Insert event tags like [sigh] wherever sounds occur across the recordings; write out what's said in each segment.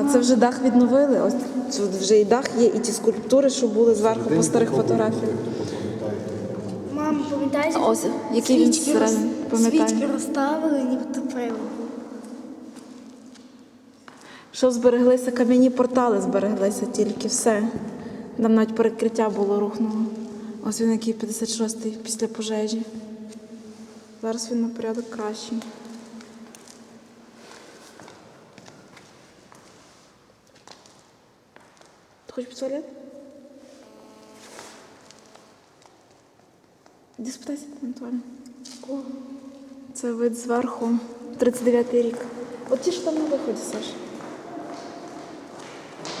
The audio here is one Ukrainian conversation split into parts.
А це вже дах відновили. Ось тут вже і дах є, і ті скульптури, що були зверху по старих фотографіях. Мама, пам'ятаєш? Ось, який він свічки роз- пам'ятаю. Свічки розставили, ніби топили. Що збереглися? Кам'яні портали збереглися тільки все. Там навіть перекриття було рухнуло. Ось він який 56-й після пожежі. Зараз він на порядок кращий. Ти хочеш в туалет? Іди спитайся, Анатолій. Це вид зверху. 39-й рік. От ті ж там на виході, Саш.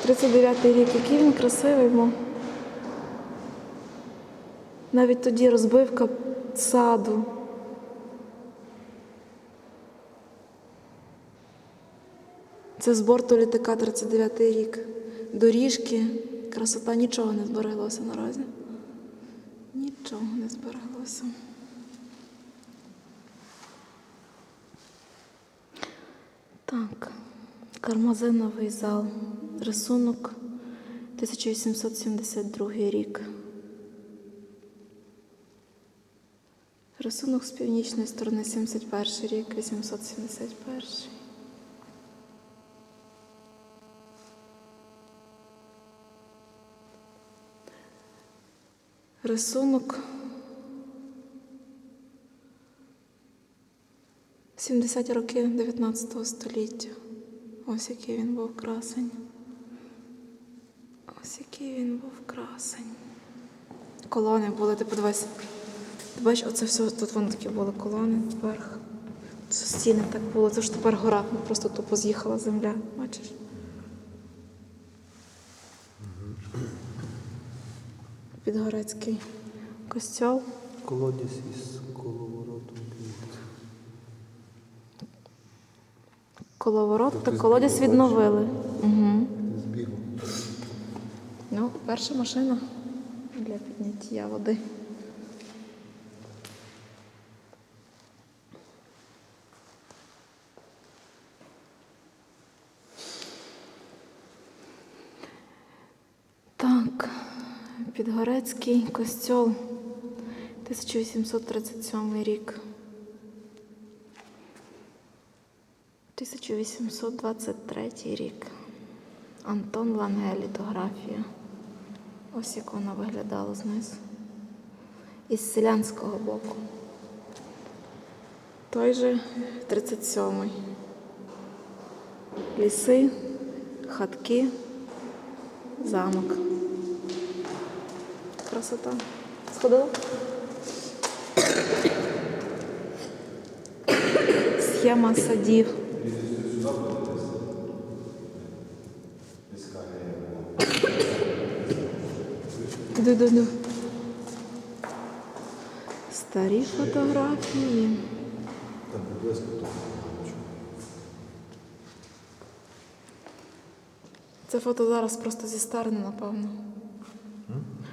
39-й рік, який він красивий був. Навіть тоді розбивка саду. Це з борту літака 39-й рік. Доріжки, красота, нічого не збереглося наразі. Нічого не збереглося. Так, кармазиновий зал. Рисунок 1872 рік. Рисунок з північної сторони 71 рік, 871. Рисунок 70 роки 19 століття. Ось який він був красень. Ось який він був красень. Колони були, ти подивись. Ти бачиш, оце все тут вон такі були колони вверх. Це стіни так було, це ж тепер гора, ну, просто тупо з'їхала земля. Бачиш? [clears throat] Підгорецький костьол. Колодязь із коловоротом. Коловорот та колодязь відновили. Угу. Збігу. Ну, перша машина для підняття води. Так, Підгорецький костьол, 1837 рік. 1823 рік. Антон Ланге, літографія. Ось як вона виглядала знизу. Із селянського боку. Той же 37-й. Ліси, хатки, замок. Красота. Сходила? Схема садів. Іду, іду, іду. Старі фотографії. Там. Це фото зараз просто зі старини, напевно.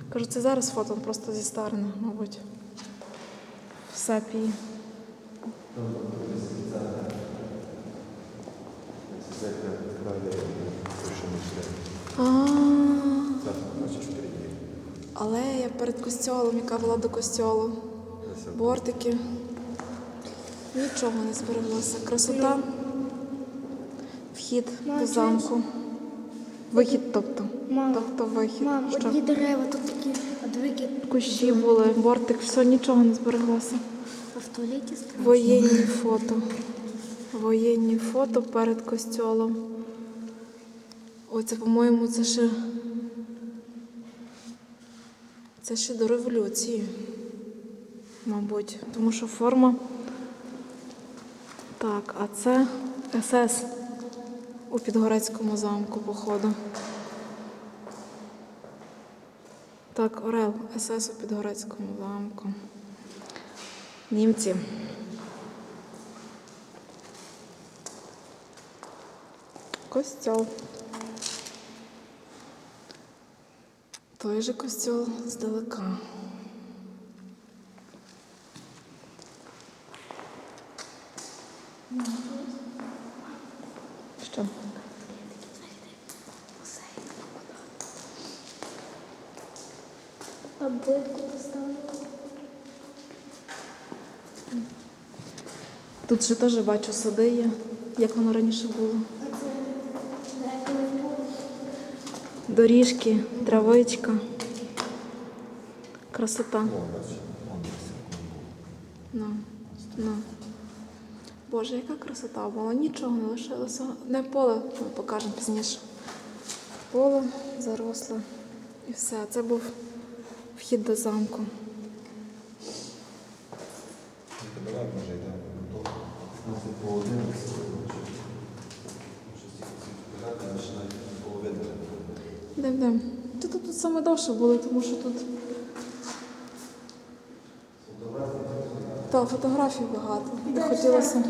Кажу, це зараз фото просто зі старини, мабуть. В все. А, Так, бачиш. Алея перед костьолом, яка була до костьолу. Бортики. Нічого не збереглося. Красота. Вхід до замку. Вихід, тобто. Мам, Тобто вихід. Мам, Що? одні дерева тут такі, а Кущі були, бортик, все, нічого не збереглося. А в туалеті страшно. Воєнні фото. Воєнні фото перед костьолом. Ой, це, по-моєму, це ще. Це ще до революції. Мабуть. Тому що форма. Так, а це СС у Підгорецькому замку, походу. Так, Орел, СС у Підгорецькому замку. Німці. Костьол. Той же костьол здалека. Що? Кабитку поставили. Тут ще теж бачу сади є, як воно раніше було. Доріжки, травичка. Красота. Ну, ну. Боже, яка красота була, нічого не лишилося. Не поле, ми покажемо пізніше. Поле заросле. І все. Це був вхід до замку. Тебе так може йде. То 15 по 11. Щось тільки ці фотографії починають половини. Йдемо, йдемо. Тут, тут, тут саме довше було, тому що тут. Так, фотографій багато. І хотілося.